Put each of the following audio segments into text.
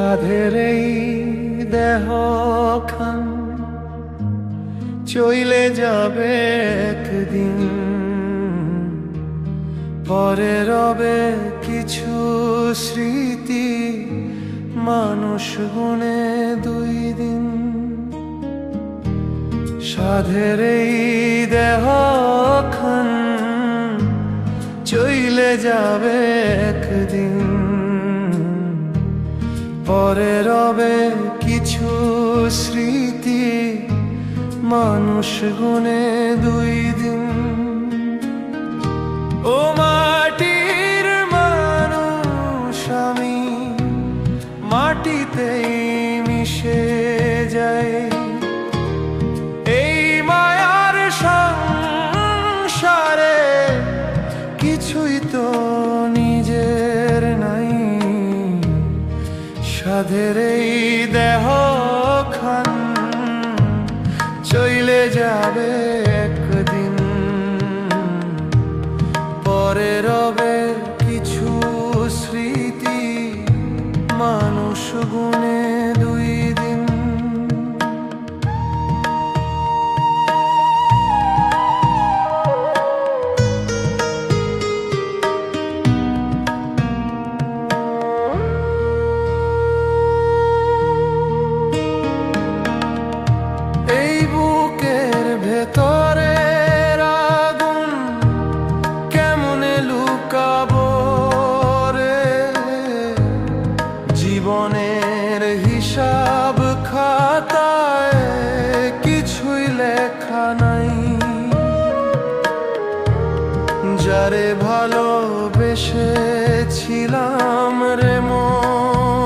সাধের এই দেহ খান। চইলে যাবে একদিন। পরে রবে কিছু স্মৃতি, মানুষ গুণে দুই দিন। সাধের দেহ খান, চইলে যাবে একদিন। পরে রবে কিছু স্মৃতি মানুষ গুনে দুই দিন। ও মাটির যাবে। হিসাব খাতায় কিছুই লেখা নাই। যারে ভালোবেসেছিলাম রে মন,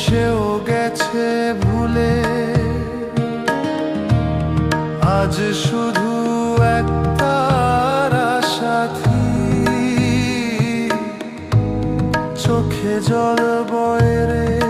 সেও গেছে ভুলে। আজ শুধু একতারা সাথী চোখে জল বয় রে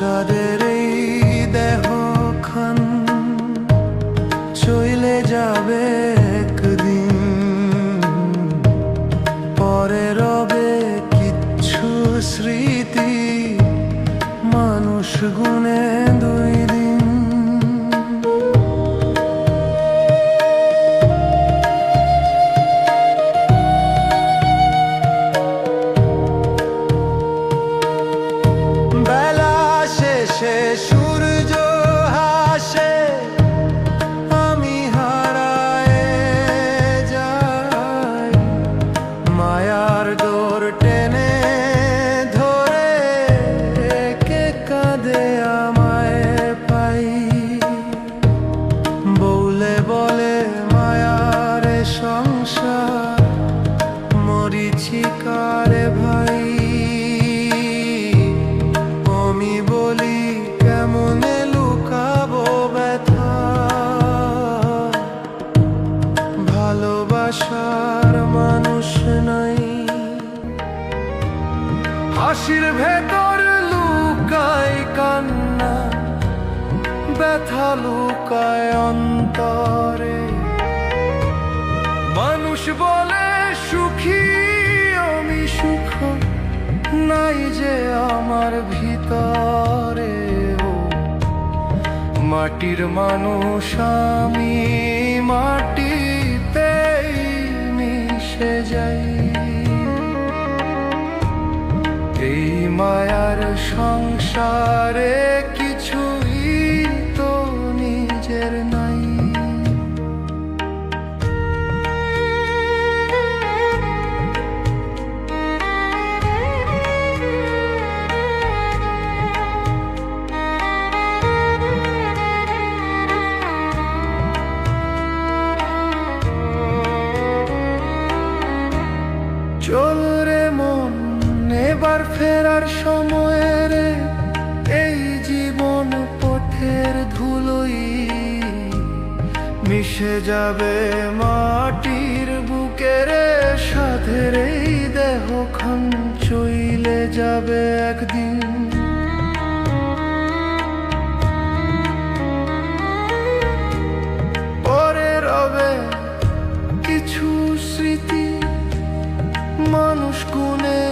সাদের এই দেহ খান চইলে যাবে একদিন। পরে রবে কিচ্ছু স্মৃতি মানুষ গুণে দুই Cheixo হাসির ভেতর লুকায় কান্না, ব্যথা লুকায় অন্তরে। মানুষ বলে সুখী আমি সুখ, নাই যে আমার ভিতরে মাটির মানুষ আমি মাটিতেই এই মায়ার সংসারে কিছুই তো নিজের নাই। চল এবার ফেরার সময় রে এই জীবন পথের ধুলোই মিশে যাবে মাটির বুকে রে সাধের এই দেহ খান চইলে যাবে একদিন। কিছু স্মৃতি, মানুষ গুনে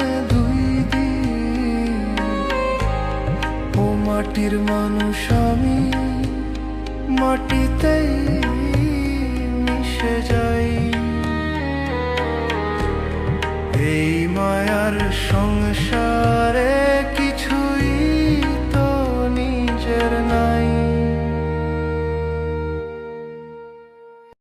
মাটির মানুষ আমি। মাটিতেই মিশে যাই। এই মায়ার সংসার